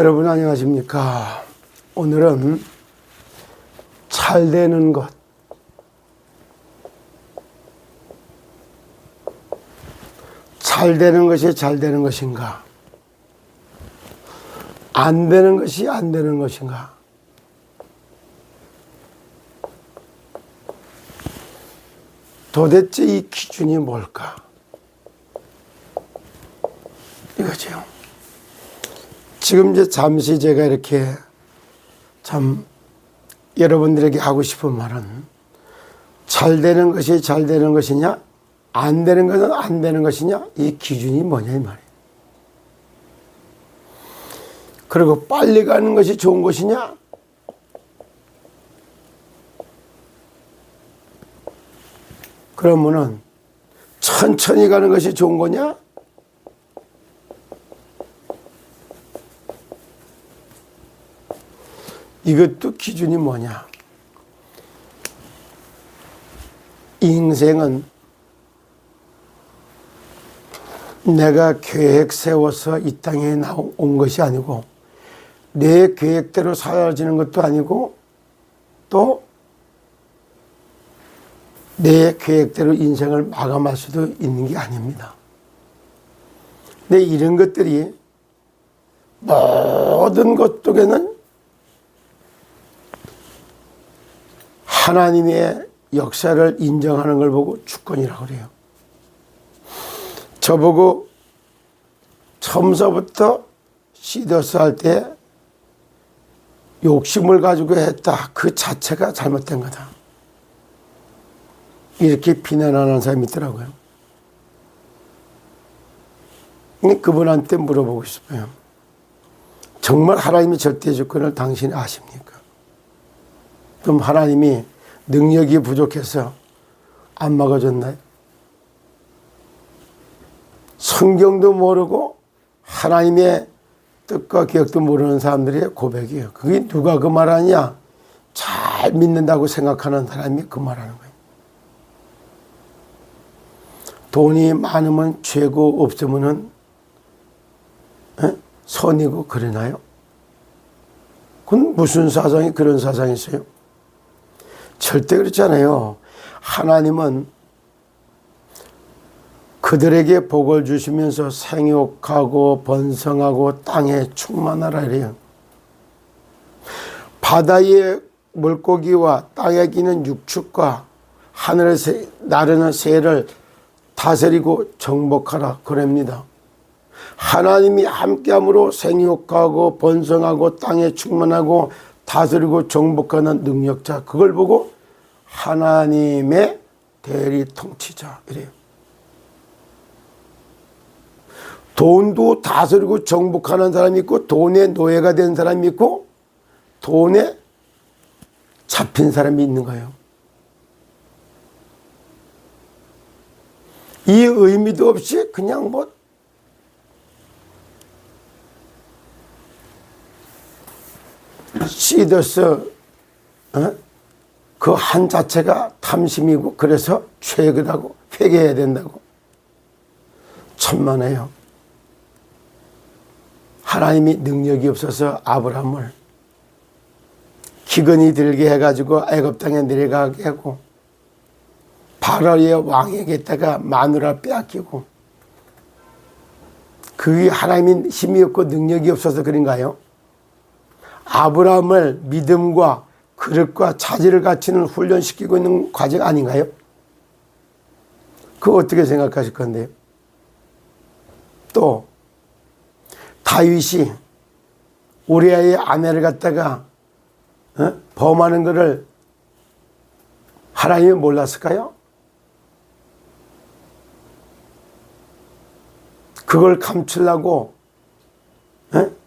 여러분 안녕하십니까? 오늘은 잘 되는 것. 잘 되는 것이 잘 되는 것인가? 안 되는 것이 안 되는 것인가? 도대체 이 기준이 뭘까? 이거죠. 지금 이제 잠시 제가 이렇게 참 여러분들에게 하고 싶은 말은 잘 되는 것이 잘 되는 것이냐 안 되는 것은 안 되는 것이냐 이 기준이 뭐냐 이 말이에요. 그리고 빨리 가는 것이 좋은 것이냐 그러면은 천천히 가는 것이 좋은 거냐 이것도 기준이 뭐냐? 인생은 내가 계획 세워서 이 땅에 나온 것이 아니고 내 계획대로 사라지는 것도 아니고 또 내 계획대로 인생을 마감할 수도 있는 게 아닙니다. 근데 이런 것들이 모든 것 속에는 하나님의 역사를 인정하는 걸 보고 주권이라고 그래요. 저보고 처음서부터 시더스 할 때 욕심을 가지고 했다. 그 자체가 잘못된 거다. 이렇게 비난하는 사람이 있더라고요. 그분한테 물어보고 싶어요. 정말 하나님의 절대 주권을 당신이 아십니까? 그럼 하나님이 능력이 부족해서 안 막아줬나요? 성경도 모르고 하나님의 뜻과 기억도 모르는 사람들의 고백이에요. 그게 누가 그 말하냐? 잘 믿는다고 생각하는 사람이 그 말하는 거예요. 돈이 많으면 죄고 없으면은 에? 선이고 그러나요? 그건 무슨 사상이 그런 사상이 있어요? 절대 그렇지 않아요. 하나님은 그들에게 복을 주시면서 생육하고 번성하고 땅에 충만하라 이래요. 바다의 물고기와 땅에 기는 육축과 하늘에 나르는 새를 다스리고 정복하라 그럽니다. 하나님이 함께함으로 생육하고 번성하고 땅에 충만하고 다스리고 정복하는 능력자 그걸 보고 하나님의 대리 통치자 이래요. 돈도 다스리고 정복하는 사람이 있고 돈의 노예가 된 사람이 있고 돈에 잡힌 사람이 있는 거예요. 이 의미도 없이 그냥 뭐 시더스 어? 그한 자체가 탐심이고 그래서 죄거라고 회개해야 된다고 천만에요. 하나님이 능력이 없어서 아브라함을 기근이 들게 해가지고 애굽 땅에 내려가게 하고 바로의 왕에게다가 마누라 빼앗기고 그게 하나님이 힘이 없고 능력이 없어서 그런가요? 아브라함을 믿음과 그릇과 차지를 갖추는 훈련시키고 있는 과정 아닌가요? 그거 어떻게 생각하실 건데요? 또 다윗이 우리아의 아내를 갖다가 어? 범하는 것을 하나님이 몰랐을까요? 그걸 감추려고 어?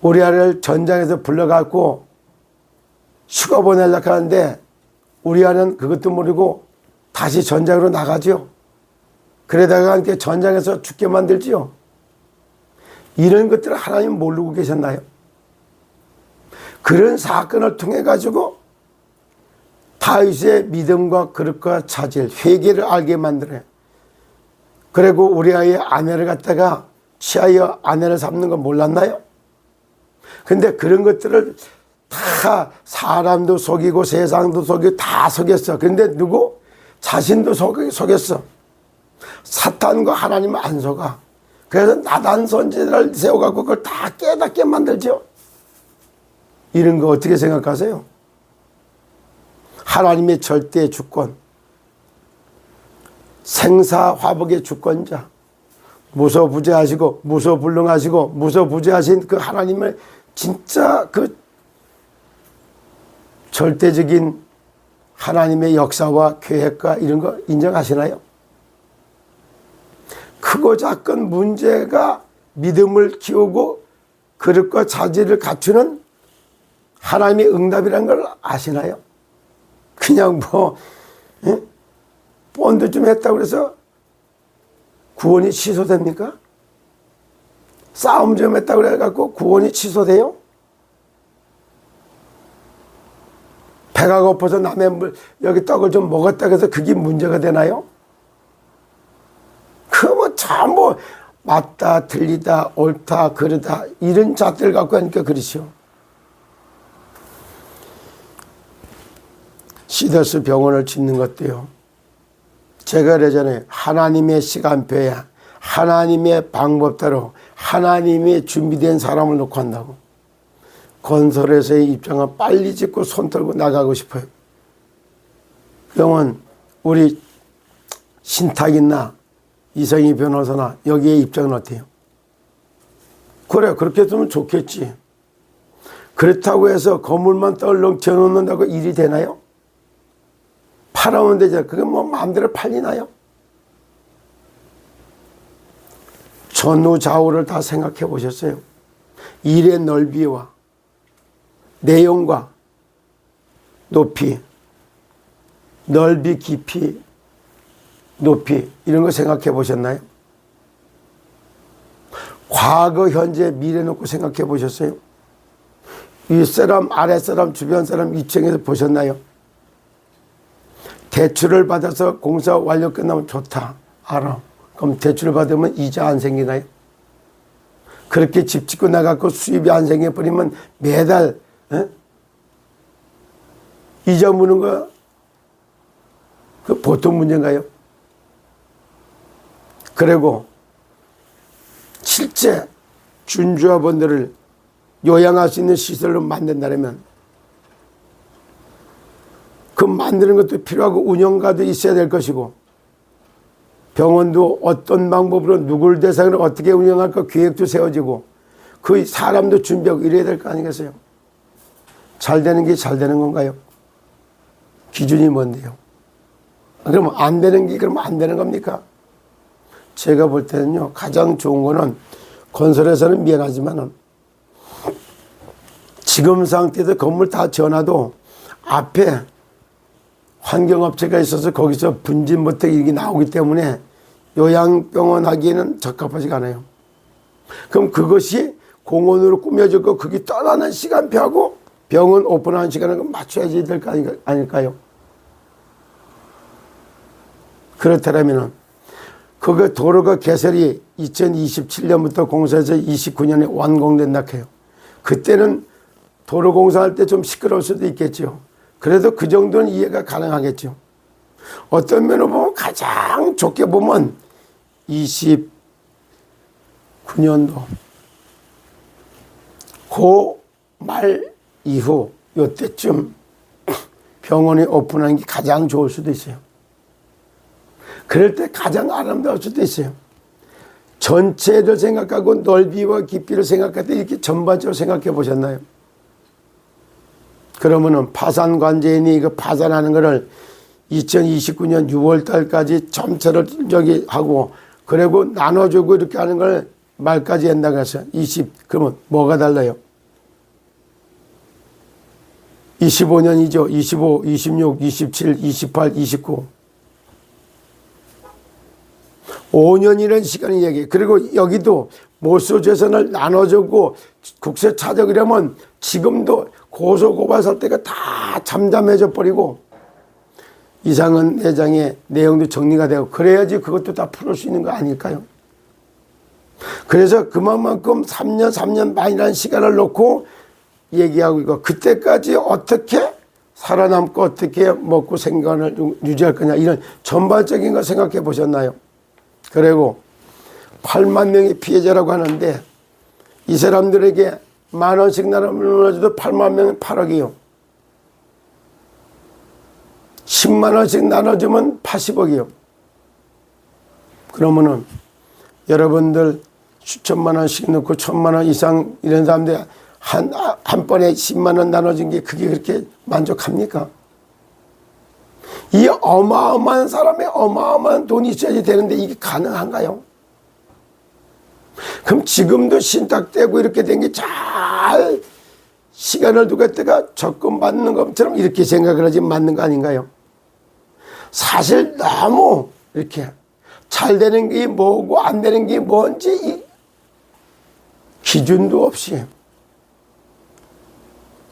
우리 아를 전장에서 불러갖고 휴가 보내려고 하는데 우리 아는 그것도 모르고 다시 전장으로 나가죠. 그러다가 함께 전장에서 죽게 만들지요. 이런 것들을 하나님 모르고 계셨나요? 그런 사건을 통해 가지고 다윗의 믿음과 그릇과 차질, 회개를 알게 만들어요. 그리고 우리 아이의 아내를 갖다가 취하여 아내를 삼는 거 몰랐나요? 근데 그런 것들을 다 사람도 속이고 세상도 속이고 다 속였어. 근데 누구? 자신도 속, 속였어. 사탄과 하나님은 안 속아. 그래서 나단 선지자를 세워갖고 그걸 다 깨닫게 만들죠. 이런 거 어떻게 생각하세요? 하나님의 절대 주권, 생사화복의 주권자, 무소부재하시고 무소불능하시고 무소부재하신 그 하나님을 진짜 그 절대적인 하나님의 역사와 계획과 이런 거 인정하시나요? 크고 작은 문제가 믿음을 키우고 그릇과 자질을 갖추는 하나님의 응답이라는 걸 아시나요? 그냥 뭐 예? 본드 좀 했다고 그래서 구원이 취소됩니까? 싸움 좀 했다고 그래갖고 구원이 취소돼요? 배가 고파서 남의 물, 여기 떡을 좀 먹었다 해서 그게 문제가 되나요? 그 뭐 전부 맞다, 틀리다, 옳다, 그르다 이런 잣들 갖고 하니까 그렇죠. 시더스 병원을 짓는 것도요. 제가 그러잖아요. 하나님의 시간표에 하나님의 방법대로 하나님이 준비된 사람을 놓고 한다고. 건설에서의 입장은 빨리 짓고 손 털고 나가고 싶어요. 병원 우리 신탁이나 이성희 변호사나 여기에 입장은 어때요? 그래 그렇게 되면 좋겠지. 그렇다고 해서 건물만 떨렁 지어놓는다고 일이 되나요? 팔아오면 되죠. 그게 뭐 마음대로 팔리나요? 전후 좌우를 다 생각해 보셨어요? 일의 넓이와 내용과 높이, 넓이, 깊이, 높이 이런 거 생각해 보셨나요? 과거, 현재, 미래 놓고 생각해 보셨어요? 윗사람, 아랫사람, 주변 사람 위층에서 보셨나요? 대출을 받아서 공사 완료 끝나면 좋다. 알아. 그럼 대출을 받으면 이자 안 생기나요? 그렇게 집 짓고 나가고 수입이 안 생겨버리면 매달 에? 이자 무는 거, 그 보통 문제인가요? 그리고 실제 준주화번들을 요양할 수 있는 시설로 만든다면 그 만드는 것도 필요하고 운영가도 있어야 될 것이고 병원도 어떤 방법으로 누굴 대상으로 어떻게 운영할까 계획도 세워지고 그 사람도 준비하고 이래야 될 거 아니겠어요? 잘 되는 게 잘 되는 건가요? 기준이 뭔데요? 그러면 안 되는 게 그러면 안 되는 겁니까? 제가 볼 때는요, 가장 좋은 거는 건설에서는 미안하지만은 지금 상태에서 건물 다 지어놔도 앞에 환경업체가 있어서 거기서 분진부터 이게 나오기 때문에 요양병원 하기에는 적합하지가 않아요. 그럼 그것이 공원으로 꾸며졌고 그게 떠나는 시간표하고 병원 오픈하는 시간을 맞춰야지 될 거 아닐까요? 그렇다면 그거 도로가 개설이 2027년부터 공사해서 29년에 완공된다 해요. 그때는 도로 공사할 때 좀 시끄러울 수도 있겠죠. 그래도 그 정도는 이해가 가능하겠죠. 어떤 면으로 보면 가장 좋게 보면 29년도 그말 이후 요때쯤 병원이 오픈하는 게 가장 좋을 수도 있어요. 그럴 때 가장 아름다울 수도 있어요. 전체를 생각하고 넓이와 깊이를 생각할 때 이렇게 전반적으로 생각해 보셨나요? 그러면은 파산 관제인이 그 파산하는 거를 2029년 6월 달까지 점차를 저기 하고 그리고 나눠주고 이렇게 하는 걸 말까지 한다고 해서 20 그러면 뭐가 달라요? 25년이죠. 25, 26, 27, 28, 29. 5년이라는 시간이 얘기해. 그리고 여기도 모수 재산을 나눠주고 국세 차적이라면 지금도 고소고발할 때가 다 잠잠해져 버리고 이상은 내장의 내용도 정리가 되고 그래야지 그것도 다 풀을 수 있는 거 아닐까요? 그래서 그만큼 3년, 3년 반이라는 시간을 놓고 얘기하고 있고, 그때까지 어떻게 살아남고 어떻게 먹고 생각을 유지할 거냐, 이런 전반적인 거 생각해 보셨나요? 그리고 8만 명의 피해자라고 하는데, 이 사람들에게 만 원씩 나눠줘도 8만 명은 8억이요. 10만 원씩 나눠주면 80억이요. 그러면은 여러분들 수천만 원씩 넣고 천만 원 이상 이런 사람들 한, 한 번에 10만 원 나눠준 게 그게 그렇게 만족합니까? 이 어마어마한 사람의 어마어마한 돈이 있어야지 되는데 이게 가능한가요? 그럼 지금도 신탁되고 이렇게 된 게 잘 시간을 두고 때가 적금 받는 것처럼 이렇게 생각을 하지 맞는 거 아닌가요? 사실 너무 이렇게 잘 되는 게 뭐고 안 되는 게 뭔지 이 기준도 없이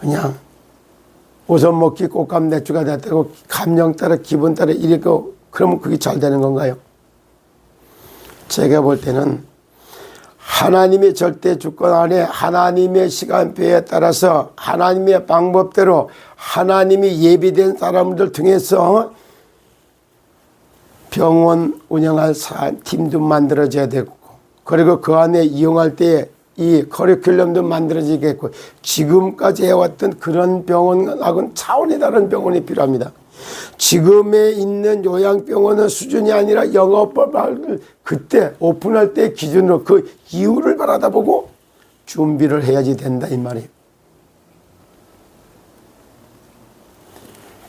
그냥 우선 먹기 꽃감 대추가 됐다고 감정 따라 기분 따라 이렇고 그러면 그게 잘 되는 건가요? 제가 볼 때는 하나님의 절대 주권 안에 하나님의 시간표에 따라서 하나님의 방법대로 하나님이 예비된 사람들 통해서 병원 운영할 팀도 만들어져야 되고 그리고 그 안에 이용할 때이 커리큘럼도 만들어지겠고 지금까지 해왔던 그런 병원하고는 차원이 다른 병원이 필요합니다. 지금에 있는 요양병원은 수준이 아니라 영업을 그때 오픈할 때 기준으로 그 이유를 바라다보고 준비를 해야지 된다 이 말이에요.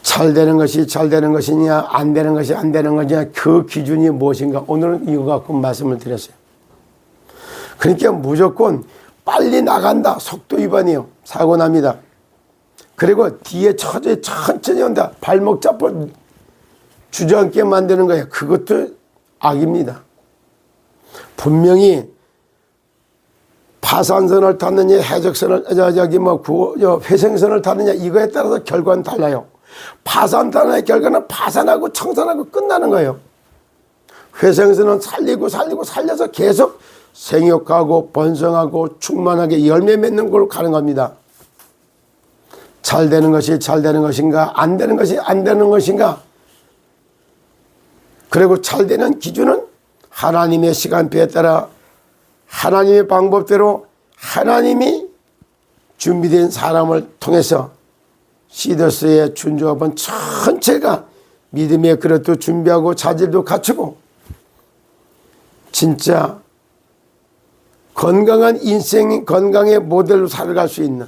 잘 되는 것이 잘 되는 것이냐 안 되는 것이 안 되는 것이냐 그 기준이 무엇인가 오늘은 이거 갖고 말씀을 드렸어요. 그러니까 무조건 빨리 나간다 속도 위반이요 사고 납니다. 그리고 뒤에 처제 천천히 온다 발목 잡고 주저앉게 만드는 거예요. 그것도 악입니다. 분명히 파산선을 탔느냐 해적선을 저 저기 뭐 구, 회생선을 탔느냐 이거에 따라서 결과는 달라요. 파산단의 결과는 파산하고 청산하고 끝나는 거예요. 회생선은 살리고 살리고 살려서 계속 생육하고 번성하고 충만하게 열매 맺는 걸로 가는 겁니다. 잘 되는 것이 잘 되는 것인가 안 되는 것이 안 되는 것인가. 그리고 잘 되는 기준은 하나님의 시간표에 따라 하나님의 방법대로 하나님이 준비된 사람을 통해서 시더스의 준조합은 전체가 믿음의 그릇도 준비하고 자질도 갖추고 진짜 건강한 인생, 건강의 모델로 살아갈 수 있는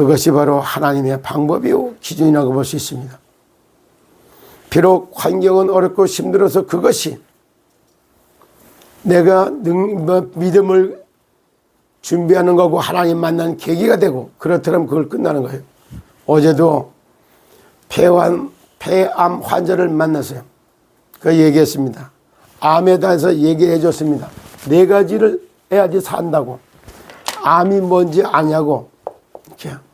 그것이 바로 하나님의 방법이요 기준이라고 볼 수 있습니다. 비록 환경은 어렵고 힘들어서 그것이 내가 능, 뭐, 믿음을 준비하는 거고 하나님 만난 계기가 되고 그렇다면 그걸 끝나는 거예요. 어제도 폐암, 폐암 환자를 만났어요. 그 얘기했습니다. 암에 대해서 얘기해 줬습니다. 네 가지를 해야지 산다고. 암이 뭔지 아냐고. 이렇게.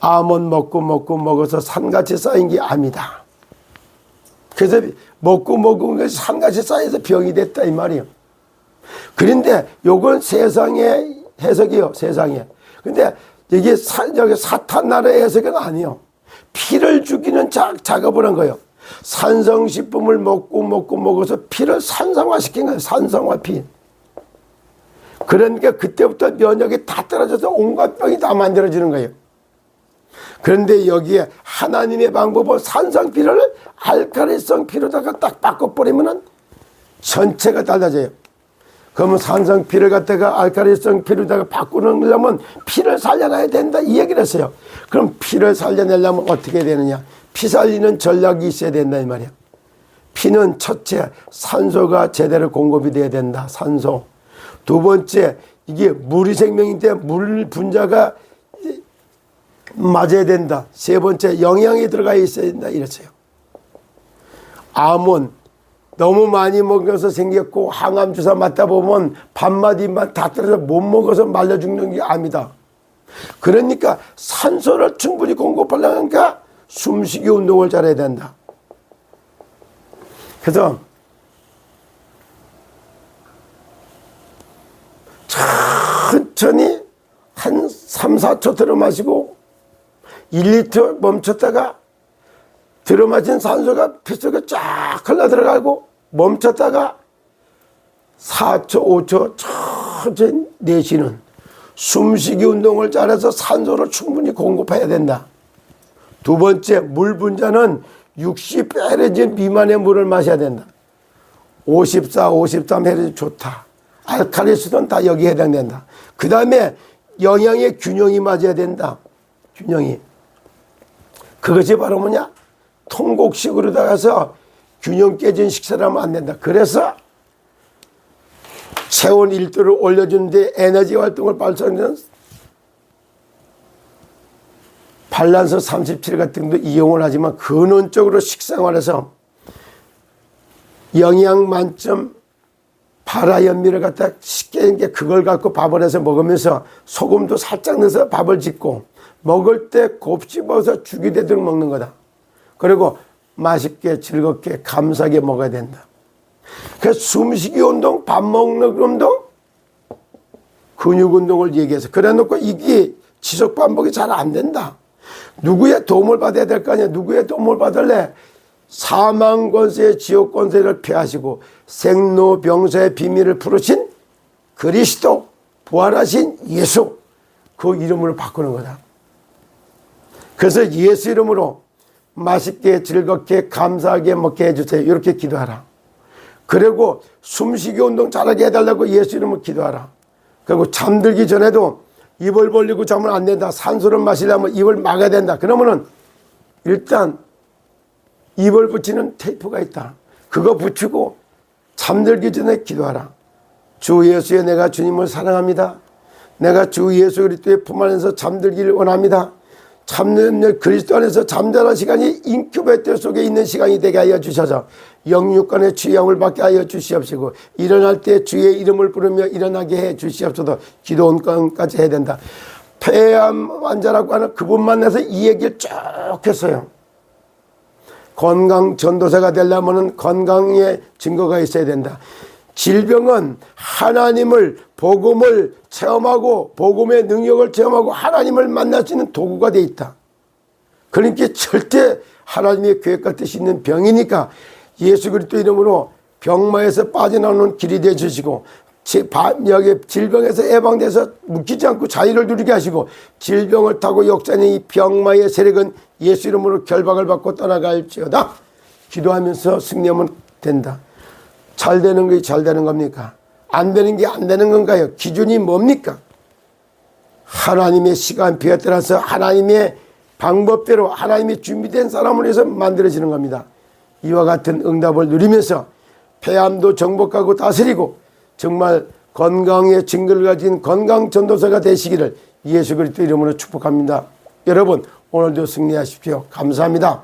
암은 먹고 먹고 먹어서 산같이 쌓인 게 암이다. 그래서 먹고 먹은 것이 산같이 쌓여서 병이 됐다 이 말이에요. 그런데 요건 세상의 해석이요, 세상에. 근데 이게 사, 여기 사탄 나라의 해석은 아니요. 피를 죽이는 자, 작업을 한 거예요. 산성식품을 먹고 먹고 먹어서 피를 산성화시킨 거예요. 산성화 피. 그러니까 그때부터 면역이 다 떨어져서 온갖 병이 다 만들어지는 거예요. 그런데 여기에 하나님의 방법은 산성피를 알카리성 피로다가 딱 바꿔버리면은 전체가 달라져요. 그러면 산성 피를 갖다가 알카리성 피로다가 바꾸려면 피를 살려놔야 된다 이 얘기를 했어요. 그럼 피를 살려내려면 어떻게 되느냐? 피 살리는 전략이 있어야 된다 이 말이야. 피는 첫째 산소가 제대로 공급이 돼야 된다. 산소. 두 번째 이게 물이 생명인데 물 분자가 맞아야 된다. 세 번째 영양이 들어가 있어야 된다. 이랬어요. 암은 너무 많이 먹어서 생겼고 항암 주사 맞다 보면 밥맛 입맛 다 떨어져 못 먹어서 말려 죽는 게 암이다. 그러니까 산소를 충분히 공급하려니까 숨쉬기 운동을 잘해야 된다. 그래서 천천히 한 3, 4초 들어 마시고 1리터 멈췄다가 들어 마신 산소가 피 속에 쫙 흘러 들어가고 멈췄다가 4초, 5초 천천히 내쉬는 숨쉬기 운동을 잘해서 산소를 충분히 공급해야 된다. 두 번째, 물 분자는 60배레진 미만의 물을 마셔야 된다. 54, 53 헤르츠 좋다. 알칼리 수는 다 여기에 해당된다. 그 다음에 영양의 균형이 맞아야 된다. 균형이. 그것이 바로 뭐냐? 통곡식으로 다가서 균형 깨진 식사를 하면 안 된다. 그래서 체온 1도를 올려주는데 에너지 활동을 발생하는 발란서 37 같은 것도 이용을 하지만 근원적으로 식생활에서 영양 만점 파라현미를 갖다 쉽게 게 그걸 갖고 밥을 해서 먹으면서 소금도 살짝 넣어서 밥을 짓고 먹을 때 곱씹어서 죽이 되도록 먹는 거다. 그리고 맛있게 즐겁게 감사하게 먹어야 된다. 그래서 숨쉬기 운동, 밥 먹는 운동, 근육 운동을 얘기해서 그래 놓고 이게 지속 반복이 잘 안 된다. 누구의 도움을 받아야 될 거 아니야. 누구의 도움을 받을래? 사망 권세의 지옥 권세를 피하시고 생로병사의 비밀을 풀으신 그리스도 부활하신 예수 그 이름으로 바꾸는 거다. 그래서 예수 이름으로 맛있게 즐겁게 감사하게 먹게 해주세요. 이렇게 기도하라. 그리고 숨쉬기 운동 잘하게 해달라고 예수 이름으로 기도하라. 그리고 잠들기 전에도 입을 벌리고 자면 안 된다. 산소를 마시려면 입을 막아야 된다. 그러면은 일단 입을 붙이는 테이프가 있다. 그거 붙이고 잠들기 전에 기도하라. 주 예수의 내가 주님을 사랑합니다. 내가 주 예수 그리스도의 품 안에서 잠들기를 원합니다. 참는 그리스도 안에서 잠자는 시간이 인큐베이터 속에 있는 시간이 되게 하여 주셔서 영육간의 취향을 받게 하여 주시옵시고 일어날 때 주의 이름을 부르며 일어나게 해 주시옵소서 기도원까지 해야 된다. 폐암 환자라고 하는 그분 만나서 이 얘기를 쭉 했어요. 건강 전도사가 되려면 건강의 증거가 있어야 된다. 질병은 하나님을 복음을 체험하고 복음의 능력을 체험하고 하나님을 만날 수 있는 도구가 돼 있다. 그러니까 절대 하나님의 계획과 뜻이 있는 병이니까 예수 그리스도 이름으로 병마에서 빠져나오는 길이 되어 주시고 질병에서 예방돼서 묶이지 않고 자유를 누리게 하시고 질병을 타고 역사는 이 병마의 세력은 예수 이름으로 결박을 받고 떠나갈지어다. 기도하면서 승리하면 된다. 잘 되는 게 잘 되는 겁니까? 안 되는 게 안 되는 건가요? 기준이 뭡니까? 하나님의 시간표에 따라서 하나님의 방법대로 하나님의 준비된 사람을 위해서 만들어지는 겁니다. 이와 같은 응답을 누리면서 폐암도 정복하고 다스리고 정말 건강의 증거를 가진 건강 전도사가 되시기를 예수 그리스도 이름으로 축복합니다. 여러분 오늘도 승리하십시오. 감사합니다.